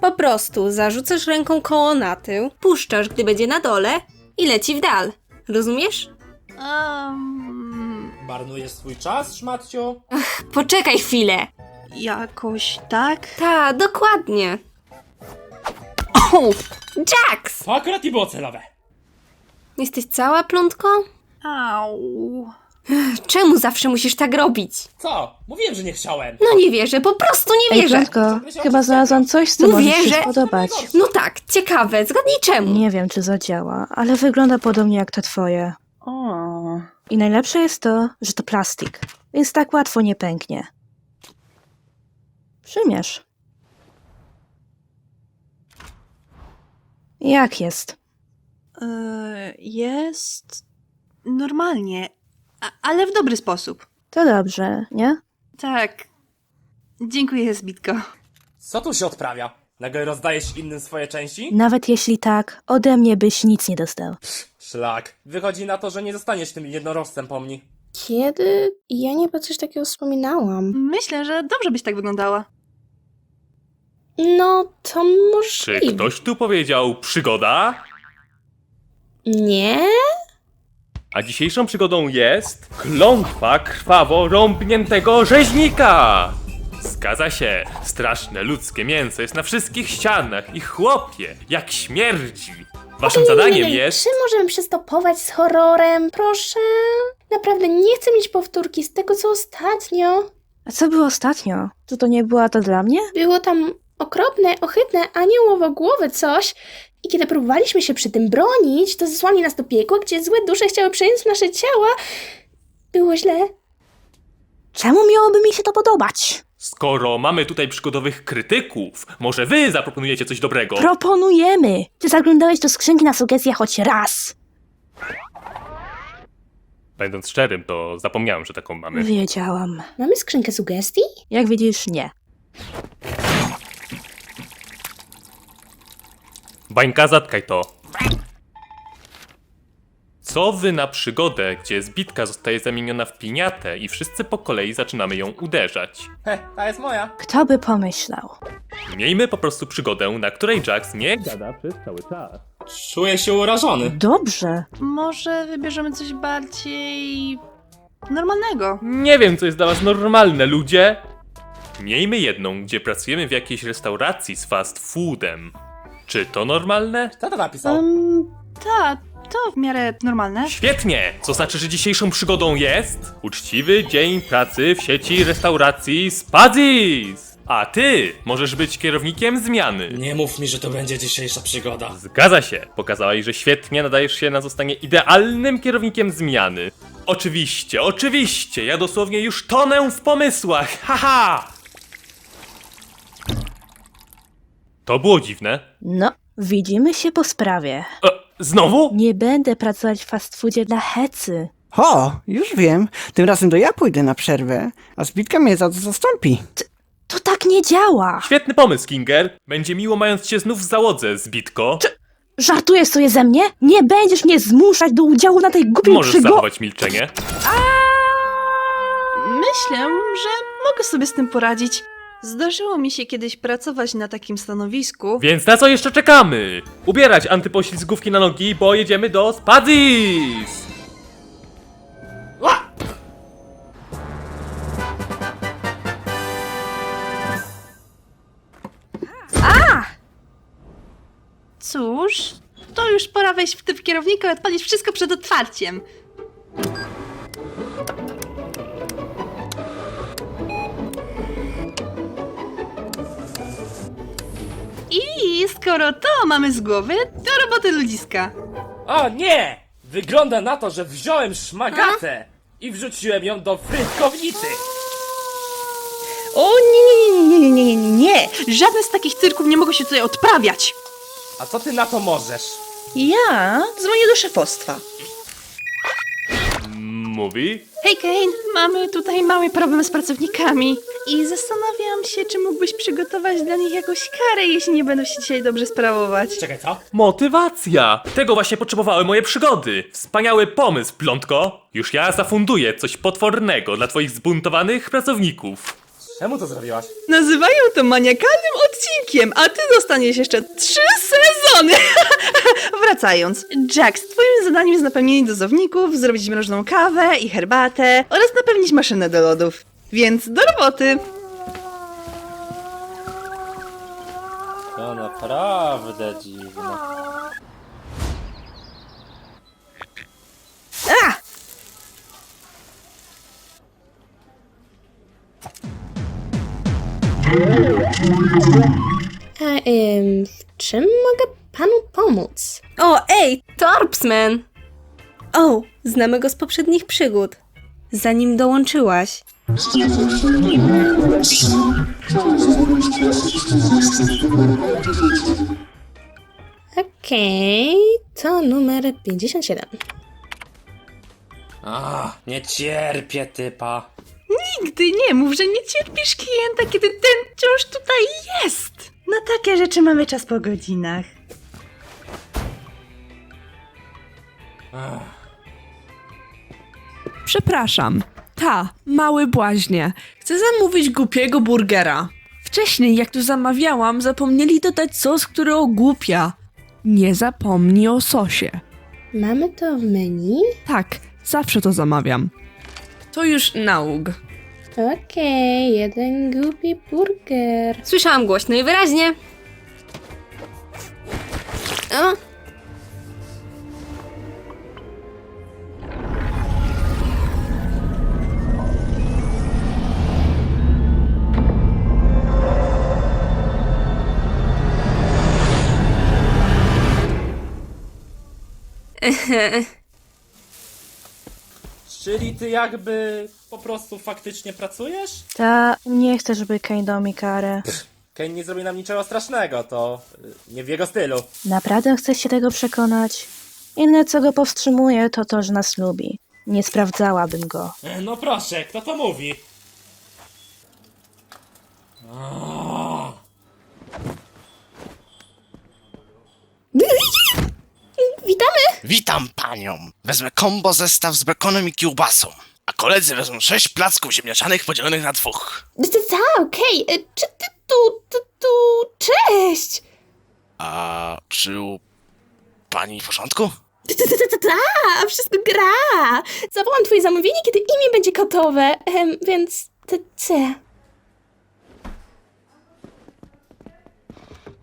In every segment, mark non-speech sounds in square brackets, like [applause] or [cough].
Po prostu zarzucasz ręką koło na tył, puszczasz, gdy będzie na dole i leci w dal. Rozumiesz? Um, Marnujesz swój czas, szmatcio? Poczekaj chwilę. jakoś tak? Ta, dokładnie. O, Jax! Akurat nie było celowe. Jesteś cała plątko? au. Czemu zawsze musisz tak robić? Co? Mówiłem, że nie chciałem. No nie wierzę, po prostu nie Ej, wierzę. Prędko, chyba znalazłam coś, co No może ci się spodobać. No tak, ciekawe, zgadnij czemu. Nie wiem, czy zadziała, ale wygląda podobnie jak to twoje. O. I najlepsze jest to, że to plastik, więc tak łatwo nie pęknie. Przymierz. Jak jest? E, jest normalnie, a, ale w dobry sposób. To dobrze, nie? Tak. Dziękuję, Zbitko. Co tu się odprawia? Nagle rozdajesz innym swoje części? Nawet jeśli tak, ode mnie byś nic nie dostał. Szlak. Wychodzi na to, że nie zostaniesz tym jednorożcem po mnie. Kiedy? Ja nie po coś takiego wspominałam. Myślę, że dobrze byś tak wyglądała. No, to Czy możliwe. ktoś tu powiedział przygoda? Nie? A dzisiejszą przygodą jest klątwa krwawo rąbniętego rzeźnika! Zgadza się, straszne ludzkie mięso jest na wszystkich ścianach i chłopie, jak śmierdzi! Waszym zadaniem jest... Czy możemy przystopować z horrorem, proszę? Naprawdę nie chcę mieć powtórki z tego, co ostatnio. A co było ostatnio? Czy to nie była to dla mnie? Było tam okropne, ohydne, aniołowo-głowe coś. I kiedy próbowaliśmy się przy tym bronić, to zesłali nas do piekła, gdzie złe dusze chciały przejąć nasze ciała. Było źle. Czemu miałoby mi się to podobać? Skoro mamy tutaj przygodowych krytyków, może wy zaproponujecie coś dobrego? Proponujemy! Ty zaglądałeś do skrzynki na sugestie choć raz. Będąc szczerym, to zapomniałem, że taką mamy. Wiedziałam. Mamy skrzynkę sugestii? Jak widzisz, nie. Bańka, zatkaj to. Co wy na przygodę, gdzie zbitka zostaje zamieniona w piniatę i wszyscy po kolei zaczynamy ją uderzać? He, ta jest moja. Kto by pomyślał? Miejmy po prostu przygodę, na której Jax nie gada przez cały czas. Czuję się urażony. Dobrze. Może wybierzemy coś bardziej normalnego. Nie wiem, co jest dla was normalne, ludzie. Miejmy jedną, gdzie pracujemy w jakiejś restauracji z fast foodem. Czy to normalne? Kto to napisał? Um, ta, to w miarę normalne. Świetnie! Co znaczy, że dzisiejszą przygodą jest uczciwy dzień pracy w sieci restauracji Spazis! A ty możesz być kierownikiem zmiany. Nie mów mi, że to będzie dzisiejsza przygoda. Zgadza się. Pokazałaś, że świetnie nadajesz się na zostanie idealnym kierownikiem zmiany. Oczywiście, oczywiście, ja dosłownie już tonę w pomysłach, haha! To było dziwne. No, widzimy się po sprawie. E, znowu? Nie będę pracować w fast foodzie dla hecy. O, już wiem. Tym razem to ja pójdę na przerwę, a Zbitka mnie za to zastąpi. To tak nie działa. Świetny pomysł, Kinger. Będzie miło mając cię znów w załodze, Zbitko. Żartujesz sobie ze mnie? Nie będziesz mnie zmuszać do udziału na tej głupiej Możesz przygodzie. zachować milczenie. Myślę, że mogę sobie z tym poradzić. Zdarzyło mi się kiedyś pracować na takim stanowisku. Więc na co jeszcze czekamy? Ubierać antypoślizgówki na nogi, bo jedziemy do Spazis! Cóż, to już pora wejść w typ kierownika i odpalić wszystko przed otwarciem. I skoro to mamy z głowy, to roboty ludziska. O nie! Wygląda na to, że wziąłem szmagatę i wrzuciłem ją do frytkownicy. O nie, nie, nie, nie, nie, nie, nie! Żadne z takich cyrków nie mogą się tutaj odprawiać. A co ty na to możesz? Ja dzwonię do szefostwa. Mówi? Hej Kane, mamy tutaj mały problem z pracownikami i zastanawiam się, czy mógłbyś przygotować dla nich jakąś karę, jeśli nie będą się dzisiaj dobrze sprawować. Czekaj, co? Motywacja! Tego właśnie potrzebowały moje przygody. Wspaniały pomysł, Plątko. Już ja zafunduję coś potwornego dla twoich zbuntowanych pracowników. Czemu to zrobiłaś? Nazywają to maniakalnym odcinkiem, a ty dostaniesz jeszcze trzy sezony! [laughs] Wracając, Jax, twoim zadaniem jest napełnienie dozowników, zrobić mrożną kawę i herbatę oraz napełnić maszynę do lodów. Więc do roboty! To naprawdę dziwne. A, czym mogę panu pomóc? O, ej, Torpsman! O, znamy go z poprzednich przygód. Zanim dołączyłaś. Okej, to numer 57. A, nie cierpię typa. Nigdy nie mów, że nie cierpisz klienta, kiedy ten wciąż tutaj jest. Na takie rzeczy mamy czas po godzinach. Przepraszam. Ta, mały błaźnie. Chcę zamówić głupiego burgera. Wcześniej, jak tu zamawiałam, zapomnieli dodać sos, który ogłupia. Nie zapomnij o sosie. Mamy to w menu? Tak, zawsze to zamawiam. To już nauk. Okej, jeden głupi burger. Słyszałam głośno i wyraźnie. O, [laughs] Czyli ty jakby po prostu faktycznie pracujesz? Ta, nie chcę, żeby Kane dał mi karę. Kane nie zrobi nam niczego strasznego, to y, nie w jego stylu. Naprawdę chcesz się tego przekonać? Inne, co go powstrzymuje, to to, że nas lubi. Nie sprawdzałabym go. No proszę, kto to mówi? O, Witamy! Witam panią. Wezmę kombo zestaw z bekonem i kiełbasą. A koledzy wezmą sześć placków ziemniaczanych podzielonych na dwóch. Ta, okej, e, czy ty tu, tu, tu, cześć! A czy u pani w porządku? Ta, wszystko gra! Zawołam twoje zamówienie, kiedy imię będzie gotowe, em, więc... Ty, ty.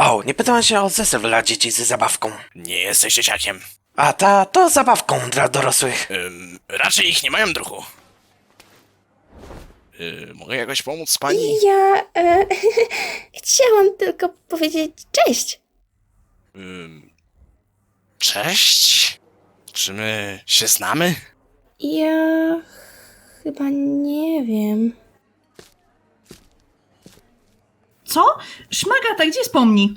O, nie pytałem się o zestaw dla dzieci z zabawką. Nie jesteś dzieciakiem. A ta to zabawką dla dorosłych. Ym, raczej ich nie mają druhu. Yy, mogę jakoś pomóc pani? Ja e, [laughs] chciałam tylko powiedzieć cześć. Ym, cześć? Czy my się znamy? Ja chyba nie wiem. Co? Szmagata, gdzie jest pomni?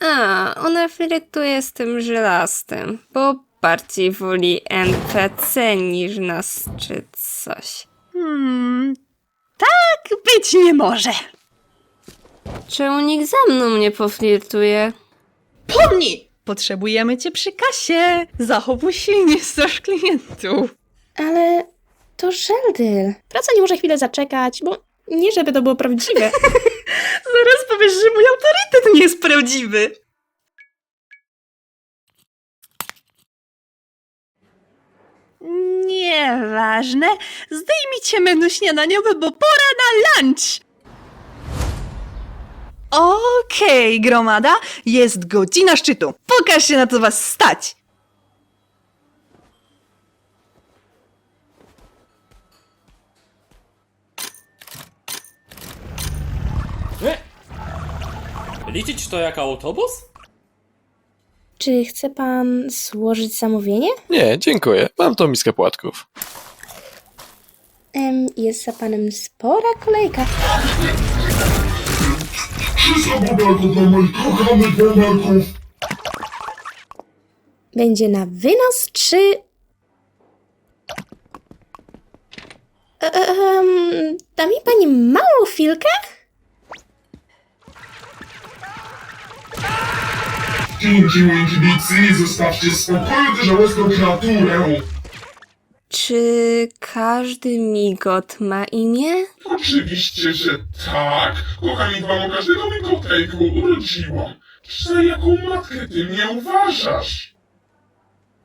a, ona flirtuje z tym żelastym, bo bardziej woli NPC niż nas czy coś. Hmm, tak być nie może. Czemu nikt ze mną nie poflirtuje? Pomni! Potrzebujemy cię przy kasie. Zachowuj silnie straż klientów. Ale to Żeldyl. Praca nie może chwilę zaczekać, bo nie żeby to było prawdziwe. [laughs] Zaraz powiesz, że mój autorytet nie jest prawdziwy. Nieważne. Zdejmijcie menu śniadaniowe, bo pora na lunch. Okej, gromada, jest godzina szczytu. Pokaż się na co was stać. Liczyć to jak autobus? Czy chce pan złożyć zamówienie? Nie, dziękuję. Mam tą miskę płatków. Em, jest za panem spora kolejka. Będzie na wynos czy... E, em, da mi pani małą chwilkę? Dzięki, Winky Dixie, zostawcie spokoju tę żałosną kreaturę. Czy każdy migot ma imię? Oczywiście, że tak. Kochani, dbam o każdego migota, jakiego urodziłam. Za jaką matkę ty mnie uważasz?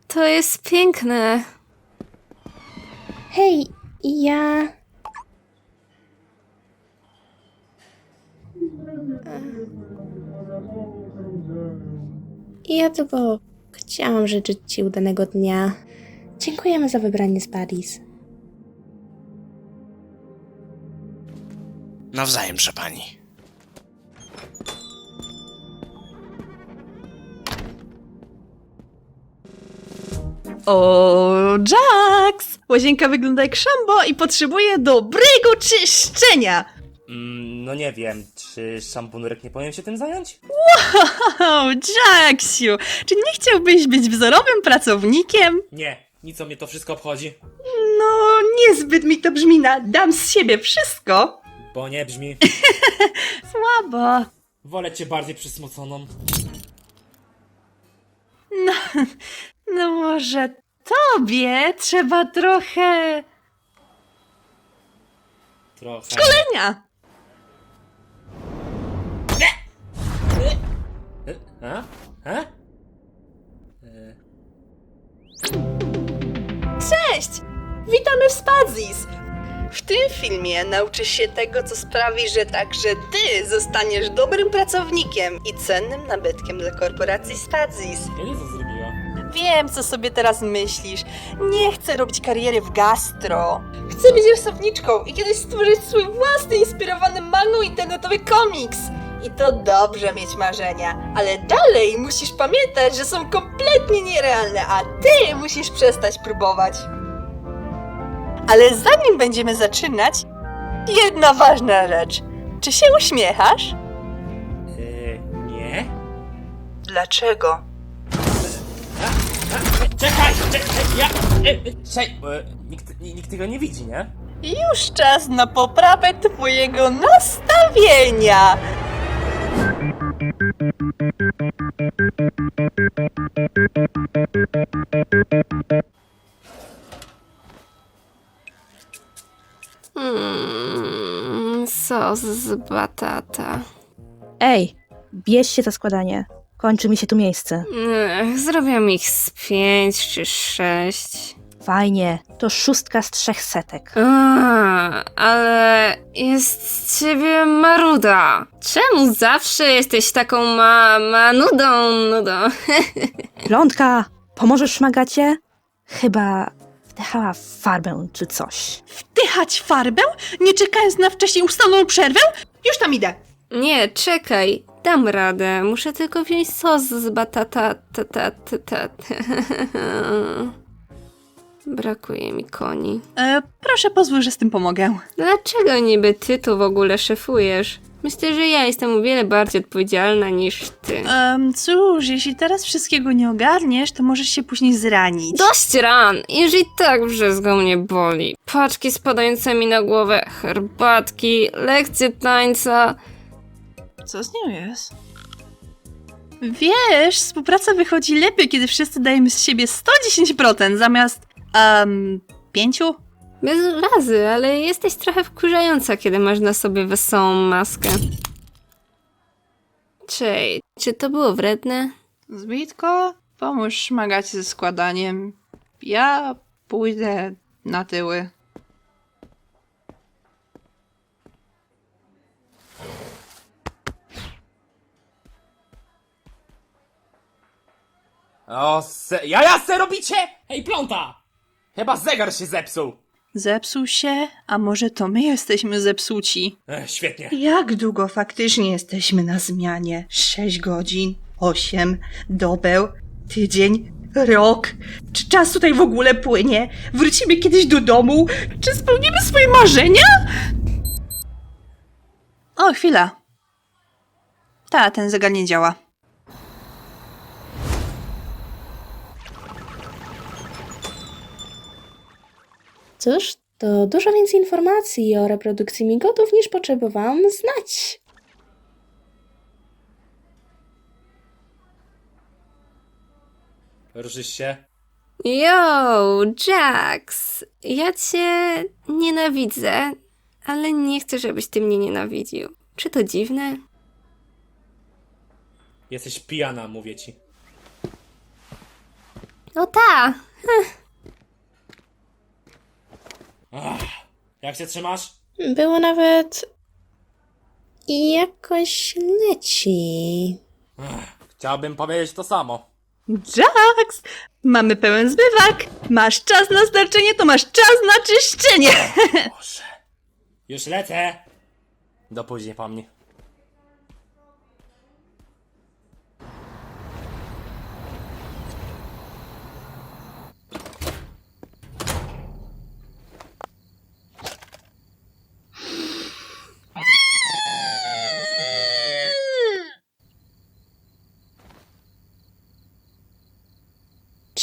To jest piękne. Hej, ja... Ja tylko chciałam życzyć Ci udanego dnia. Dziękujemy za wybranie z Paris. Nawzajem, że pani. O, Jax! Łazienka wygląda jak szambo i potrzebuje dobrego czyszczenia. Mm, no nie wiem, czy szamponurek nie powinien się tym zająć? O, Jaxiu! Czy nie chciałbyś być wzorowym pracownikiem? Nie, nic o mnie to wszystko obchodzi, No, niezbyt mi to brzmi na dam z siebie wszystko. bo nie brzmi. [laughs] Słabo. Wolę cię bardziej przysmoconą. No, no może tobie trzeba trochę Trochę. szkolenia. E? A? A? Cześć! Witamy w Spazis! W tym filmie nauczysz się tego, co sprawi, że także ty zostaniesz dobrym pracownikiem i cennym nabytkiem dla korporacji Spazis. Kiedy to zrobiła? Wiem, co sobie teraz myślisz. Nie chcę robić kariery w gastro. Chcę być rysowniczką i kiedyś stworzyć swój własny inspirowany mangą internetowy komiks. I to dobrze mieć marzenia, ale dalej musisz pamiętać, że są kompletnie nierealne, a ty musisz przestać próbować. Ale zanim będziemy zaczynać, jedna ważna rzecz. Czy się uśmiechasz? Yy, nie? Dlaczego? Czekaj! Czekaj! Ja! E, czekaj! E, nikt, ni- nikt tego nie widzi, nie? Już czas na poprawę twojego nastawienia. Sos z batata. Ej, bierz się za składanie. Kończy mi się tu miejsce. Ech, zrobiłam ich z pięć czy sześć. Fajnie, to szóstka z trzech setek. A, ale jest z ciebie maruda. Czemu zawsze jesteś taką ma, ma nudą, [laughs] nudą? Plątka, pomożesz szmagacie? Chyba wdychała farbę czy coś. Wdychać farbę, nie czekając na wcześniej ustaloną przerwę? Już tam idę. Nie, czekaj. Dam radę. Muszę tylko wziąć sos z batata. Ta, ta, ta, ta. [laughs] Brakuje mi koni. E, proszę pozwól, że z tym pomogę. Dlaczego niby ty tu w ogóle szefujesz? Myślę, że ja jestem o wiele bardziej odpowiedzialna niż ty. Um, cóż, jeśli teraz wszystkiego nie ogarniesz, to możesz się później zranić. Dość ran! Już i tak wszystko mnie boli. Paczki spadające mi na głowę, herbatki, lekcje tańca. Co z nią jest? Wiesz, współpraca wychodzi lepiej, kiedy wszyscy dajemy z siebie 110% zamiast, um, pięciu? Bez razy, ale jesteś trochę wkurzająca, kiedy masz na sobie wesołą maskę. Czej, czy to było wredne? Zbitko, pomóż szmagać ze składaniem. Ja pójdę na tyły. O, se... Ja jasne robicie? Hej, pląta! Chyba zegar się zepsuł. Zepsuł się, a może to my jesteśmy zepsuci? Ech, świetnie. Jak długo faktycznie jesteśmy na zmianie? 6 godzin, 8, dobę, tydzień, rok? Czy czas tutaj w ogóle płynie? Wrócimy kiedyś do domu? Czy spełnimy swoje marzenia? O, chwila. Ta, ten zegar nie działa. Cóż, to dużo więcej informacji o reprodukcji migotów niż potrzebowałam znać. Ruszysz się? Yo, Jax! Ja cię nienawidzę, ale nie chcę, żebyś ty mnie nienawidził. Czy to dziwne? Jesteś pijana, mówię ci. No ta! Ach, jak się trzymasz? Było nawet... jakoś leci. Chciałbym powiedzieć to samo. Jax! Mamy pełen zbywak! Masz czas na starczenie, to masz czas na czyszczenie! Boże. Już lecę. Do później po mnie.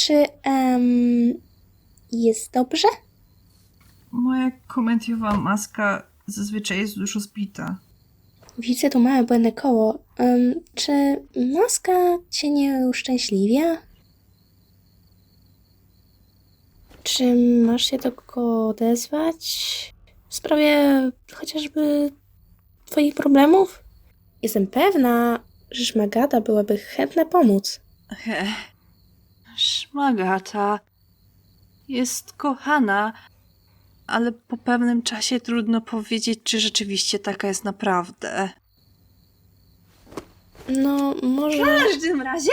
Czy em, jest dobrze? Moja komentiowa maska zazwyczaj jest dużo zbita. Widzę tu małe błędne koło. Em, czy maska cię nie uszczęśliwia? Czy masz się do kogo odezwać? W sprawie chociażby twoich problemów? Jestem pewna, że Szmagata byłaby chętna pomóc. He. Szmagata jest kochana, ale po pewnym czasie trudno powiedzieć, czy rzeczywiście taka jest naprawdę. No, może... W każdym razie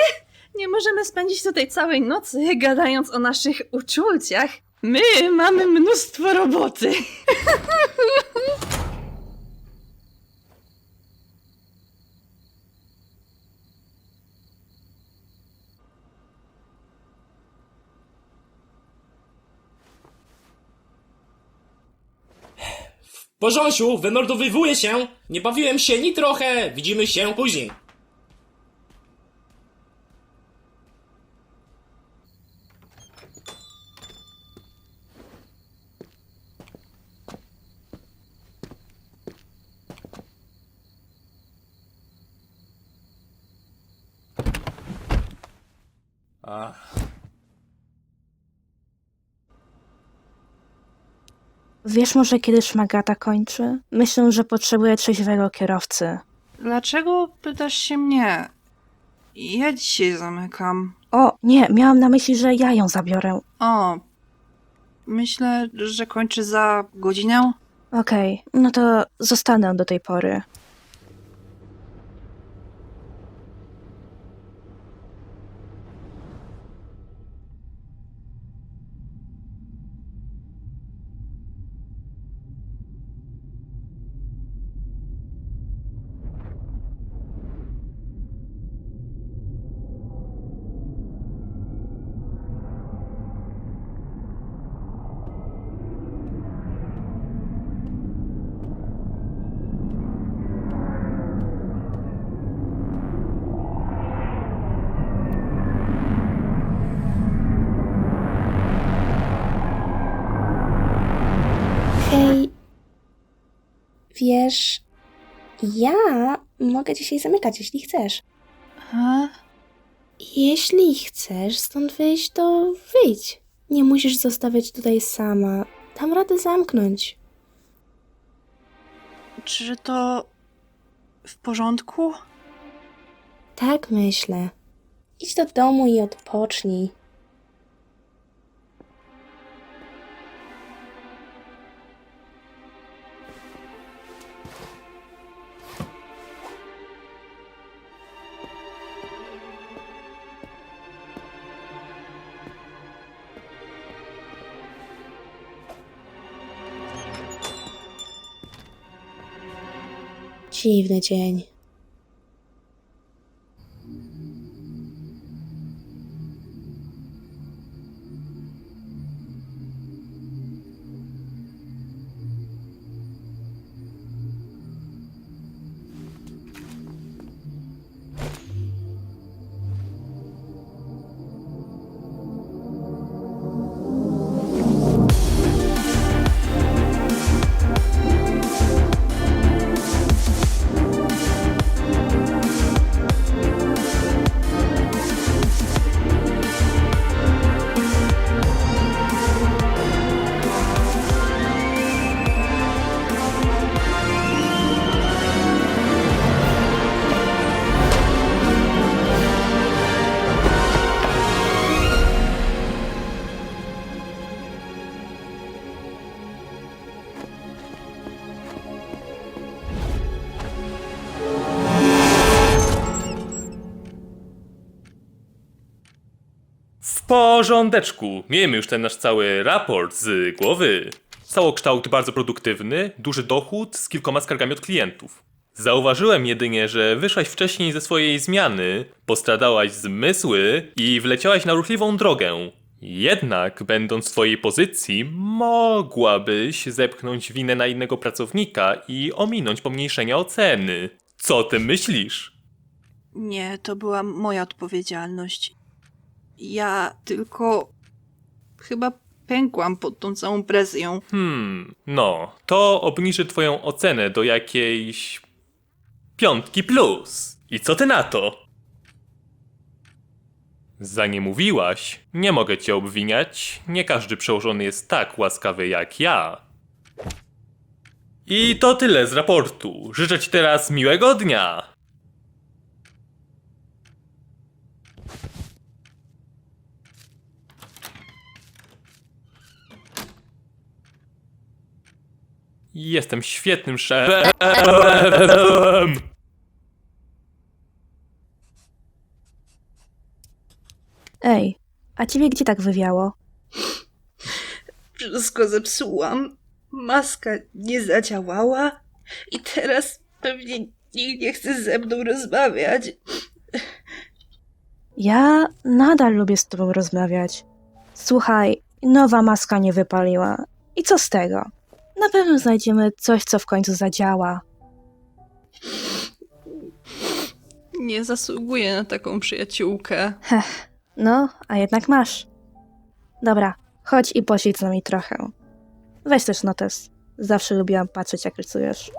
nie możemy spędzić tutaj całej nocy gadając o naszych uczuciach. My mamy mnóstwo roboty. [laughs] Porząsiu, wymordowywuję się! Nie bawiłem się ni trochę! Widzimy się później. Ach. Wiesz może, kiedy szmagata kończy? Myślę, że potrzebuje trzeźwego kierowcy. Dlaczego pytasz się mnie? Ja dzisiaj zamykam. O, nie, miałam na myśli, że ja ją zabiorę. O, myślę, że kończy za godzinę. Okej, no to zostanę do tej pory. Hej, wiesz, ja mogę dzisiaj zamykać, jeśli chcesz. A? Jeśli chcesz stąd wyjść, to wyjdź. Nie musisz zostawiać tutaj sama. Dam radę zamknąć. Czy to w porządku? Tak myślę. Idź do domu i odpocznij. Dziwny dzień. Porządeczku. Miejmy już ten nasz cały raport z głowy. Całokształt bardzo produktywny, duży dochód z kilkoma skargami od klientów. Zauważyłem jedynie, że wyszłaś wcześniej ze swojej zmiany, postradałaś zmysły i wleciałaś na ruchliwą drogę. Jednak, będąc w twojej pozycji, mogłabyś zepchnąć winę na innego pracownika i ominąć pomniejszenia oceny. Co o tym myślisz? Nie, to była moja odpowiedzialność. Ja tylko chyba pękłam pod tą całą presją. Hmm, no, to obniży twoją ocenę do jakiejś piątki plus. I co ty na to? Za nie mówiłaś, nie mogę cię obwiniać, nie każdy przełożony jest tak łaskawy jak ja. I to tyle z raportu. Życzę ci teraz miłego dnia. Jestem świetnym szefem. Ej, a ciebie gdzie tak wywiało? Wszystko zepsułam. Maska nie zadziałała. I teraz pewnie nikt nie chce ze mną rozmawiać. Ja nadal lubię z tobą rozmawiać. Słuchaj, nowa maska nie wypaliła. I co z tego? Na pewno znajdziemy coś, co w końcu zadziała. Nie zasługuję na taką przyjaciółkę. Heh, no, a jednak masz. Dobra, chodź i posiedź z nami trochę. Weź też notes. Zawsze lubiłam patrzeć, jak rysujesz.